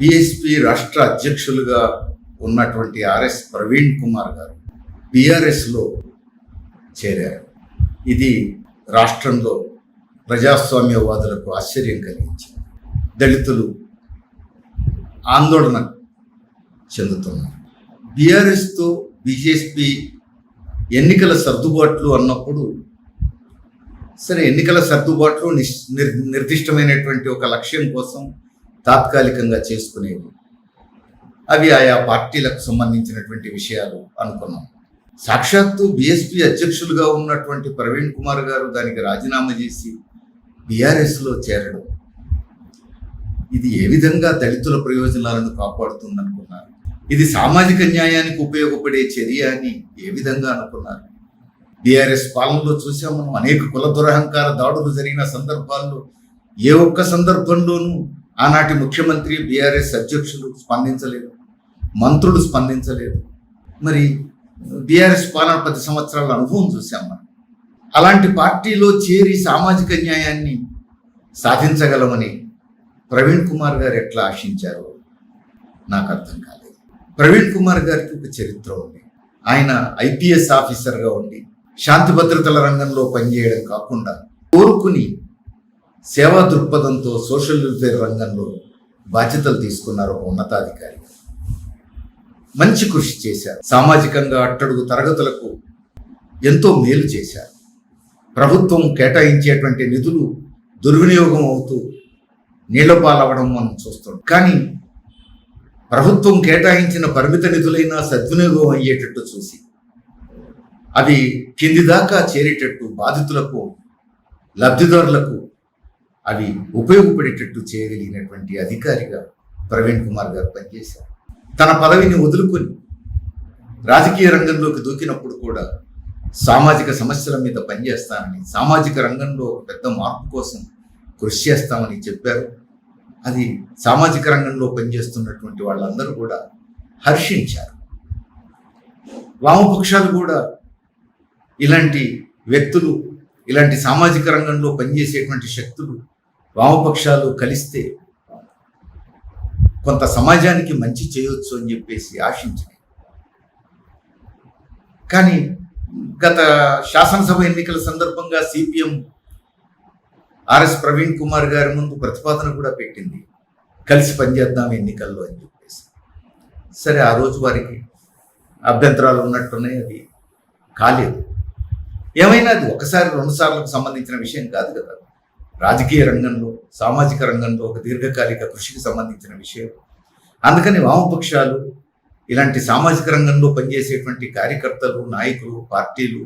BSP రాష్ట్ర అధ్యక్షులుగా ఉన్నటువంటి ఆర్ఎస్ ప్రవీణ్ కుమార్ గారు బీఆర్ఎస్లో చేరారు. ఇది రాష్ట్రంలో ప్రజాస్వామ్యవాదులకు ఆశ్చర్యం కలిగించింది. దళితులు ఆందోళన చెందుతున్నారు. బీఆర్ఎస్తో బీజేపీ ఎన్నికల సర్దుబాట్లు అన్నప్పుడు సరే ఎన్నికల సర్దుబాట్లు నిర్ నిర్దిష్టమైనటువంటి ఒక లక్ష్యం కోసం తాత్కాలికంగా చేసుకునేవి. అవి ఆయా పార్టీలకు సంబంధించినటువంటి విషయాలు అనుకున్నాం. సాక్షాత్తు బీఎస్పీ అధ్యక్షులుగా ఉన్నటువంటి ప్రవీణ్ కుమార్ గారు దానికి రాజీనామా చేసి బీఆర్ఎస్లో చేరడం. ఇది ఏ విధంగా దళితుల ప్రయోజనాలను కాపాడుతుందనుకున్నారు? ఇది సామాజిక న్యాయానికి ఉపయోగపడే చర్య అని ఏ విధంగా అనుకున్నారు? బీఆర్ఎస్ పాలనలో చూసాం మనం అనేక కుల దురహంకార దాడులు జరిగిన సందర్భాల్లో ఏ ఒక్క సందర్భంలోనూ ఆనాటి ముఖ్యమంత్రి బీఆర్ఎస్ అధ్యక్షులు స్పందించలేదు మంత్రులు స్పందించలేదు. మరి బీఆర్ఎస్ పాలన పది సంవత్సరాల అనుభవం చూసాం మనం. అలాంటి పార్టీలో చేరి సామాజిక న్యాయాన్ని సాధించగలమని ప్రవీణ్ కుమార్ గారు ఎట్లా ఆశించారో నాకు అర్థం కాలేదు. ప్రవీణ్ కుమార్ గారికి ఒక చరిత్ర ఉంది. ఆయన ఐపీఎస్ ఆఫీసర్గా ఉండి శాంతి భద్రతల రంగంలో పనిచేయడం కాకుండా కోరుకుని సేవా దృక్పథంతో సోషల్ వెల్ఫేర్ రంగంలో బాధ్యతలు తీసుకున్నారు ఒక ఉన్నతాధికారి. మంచి కృషి చేశారు. సామాజికంగా అట్టడుగు తరగతులకు ఎంతో మేలు చేశారు. ప్రభుత్వం కేటాయించేటువంటి నిధులు దుర్వినియోగం అవుతూ నీళ్ళపాలవడం మనం చూస్తాం కానీ ప్రభుత్వం కేటాయించిన పరిమిత నిధులైనా సద్వినియోగం అయ్యేటట్టు చూసి అవి కింది దాకా చేరేటట్టు బాధితులకు లబ్ధిదారులకు అవి ఉపయోగపడేటట్టు చేయగలిగినటువంటి అధికారిగా ప్రవీణ్ కుమార్ గారు పనిచేశారు. తన పదవిని వదులుకొని రాజకీయ రంగంలోకి దూకినప్పుడు కూడా సామాజిక సమస్యల మీద పనిచేస్తానని సామాజిక రంగంలో పెద్ద మార్పు కోసం కృషి చేస్తామని చెప్పారు. అది సామాజిక రంగంలో పనిచేస్తున్నటువంటి వాళ్ళందరూ కూడా హర్షించారు. వామపక్షాలు కూడా ఇలాంటి వ్యక్తులు ఇలాంటి సామాజిక రంగంలో పనిచేసేటువంటి శక్తులు వామపక్షాలు కలిస్తే కొంత సమాజానికి మంచి చేయొచ్చు అని చెప్పేసి ఆశించింది. కానీ గత శాసనసభ ఎన్నికల సందర్భంగా సిపిఎం ఆర్ఎస్ ప్రవీణ్ కుమార్ గారి ముందు ప్రతిపాదన కూడా పెట్టింది. కలిసి పనిచేద్దాం ఎన్నికల్లో అని చెప్పేసి. సరే ఆ రోజు వారికి అభ్యంతరాలు ఉన్నట్టున్నాయి అది కాలేదు. ఏమైనా అది ఒకసారి రెండు సార్లకు సంబంధించిన విషయం కాదు కదా. రాజకీయ రంగంలో సామాజిక రంగంలో ఒక దీర్ఘకాలిక కృషికి సంబంధించిన విషయం. అందుకని వామపక్షాలు ఇలాంటి సామాజిక రంగంలో పనిచేసేటువంటి కార్యకర్తలు నాయకులు పార్టీలు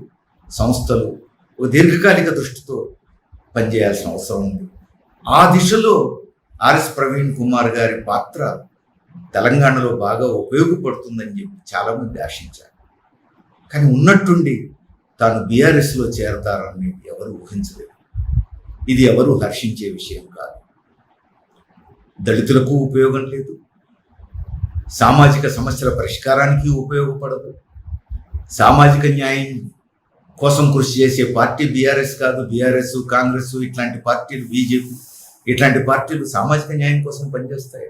సంస్థలు ఒక దీర్ఘకాలిక దృష్టితో పనిచేయాల్సిన అవసరం ఉంది. ఆ దిశలో ఆర్ఎస్ ప్రవీణ్ కుమార్ గారి పాత్ర తెలంగాణలో బాగా ఉపయోగపడుతుందని చెప్పి చాలామంది ఆశించారు. కానీ ఉన్నట్టుండి తాను బీఆర్ఎస్లో చేరతారని ఎవరు ఊహించలేదు. ఇది ఎవరు హర్షించే విషయం కాదు. దళితులకు ఉపయోగం లేదు. సామాజిక సమస్యల పరిష్కారానికి ఉపయోగపడదు. సామాజిక న్యాయం కోసం కృషి చేసే పార్టీ బీఆర్ఎస్ కాదు. బీఆర్ఎస్ కాంగ్రెస్ ఇట్లాంటి పార్టీలు బీజేపీ ఇట్లాంటి పార్టీలు సామాజిక న్యాయం కోసం పనిచేస్తాయి.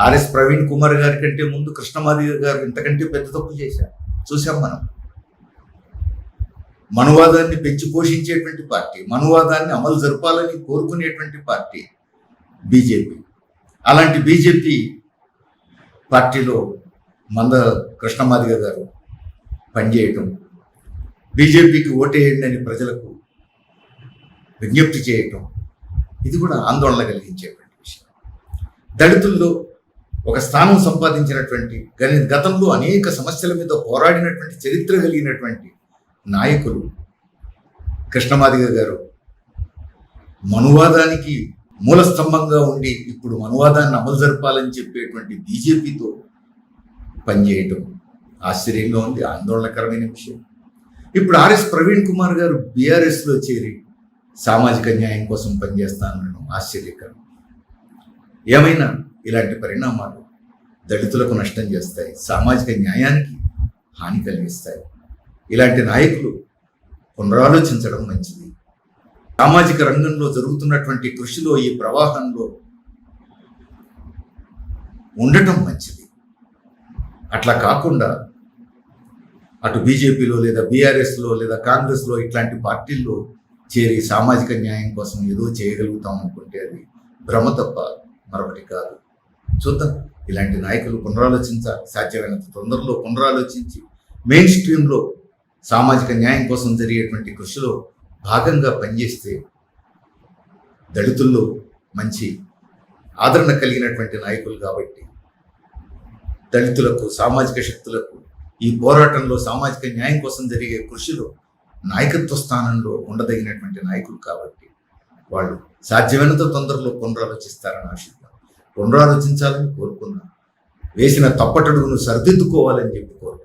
ఆర్ఎస్ ప్రవీణ్ కుమార్ గారి కంటే ముందు కృష్ణమాది గారు ఇంతకంటే పెద్ద తప్పు చేశారు. చూసాం మనం. మనువాదాన్ని పెంచి పోషించేటువంటి పార్టీ మనువాదాన్ని అమలు జరపాలని కోరుకునేటువంటి పార్టీ బీజేపీ. అలాంటి బీజేపీ పార్టీలో మంద కృష్ణమాదిగ గారు పనిచేయటం బీజేపీకి ఓటేయండి అని ప్రజలకు విజ్ఞప్తి చేయటం ఇది కూడా ఆందోళన కలిగించేటువంటి విషయం. దళితుల్లో ఒక స్థానం సంపాదించినటువంటి గని గతంలో అనేక సమస్యల మీద పోరాడినటువంటి చరిత్ర కలిగినటువంటి నాయకులు కృష్ణమాదిగ గారు మనువాదానికి మూలస్తంభంగా ఉండి ఇప్పుడు మనువాదాన్ని అమలు జరపాలని చెప్పేటువంటి బీజేపీతో పనిచేయటం ఆశ్చర్యంగా ఉంది ఆందోళనకరమైన విషయం. ఇప్పుడు ఆర్ఎస్ ప్రవీణ్ కుమార్ గారు బీఆర్ఎస్లో చేరి సామాజిక న్యాయం కోసం పనిచేస్తానడం ఆశ్చర్యకరం. ఏమైనా ఇలాంటి పరిణామాలు దళితులకు నష్టం చేస్తాయి సామాజిక న్యాయానికి హాని కలిగిస్తాయి ఇలాంటి నాయకులు పునరాలోచించడం మంచిది. సామాజిక రంగంలో జరుగుతున్నటువంటి కృషిలో ఈ ప్రవాహంలో ఉండటం మంచిది. అట్లా కాకుండా అటు బీజేపీలో లేదా బీఆర్ఎస్లో లేదా కాంగ్రెస్లో ఇట్లాంటి పార్టీల్లో చేరి సామాజిక న్యాయం కోసం ఏదో చేయగలుగుతాం అనుకుంటే అది భ్రమ తప్ప మరొకటి కాదు. చూద్దాం. ఇలాంటి నాయకులు పునరాలోచించాలి సాధ్యమైనంత తొందరలో పునరాలోచించి మెయిన్ స్ట్రీమ్లో సామాజిక న్యాయం కోసం జరిగేటువంటి కృషిలో భాగంగా పనిచేస్తే దళితుల్లో మంచి ఆదరణ కలిగినటువంటి నాయకులు కాబట్టి దళితులకు సామాజిక శక్తులకు ఈ పోరాటంలో సామాజిక న్యాయం కోసం జరిగే కృషిలో నాయకత్వ స్థానంలో ఉండదగినటువంటి నాయకులు కాబట్టి వాళ్ళు సాధ్యమైనంత తొందరలో పునరాలోచిస్తారని ఆశిద్దాం. పునరాలోచించాలని కోరుకున్నాను వేసిన తప్పటడుగును సరిదిద్దుకోవాలని చెప్పి కోరుకున్నాను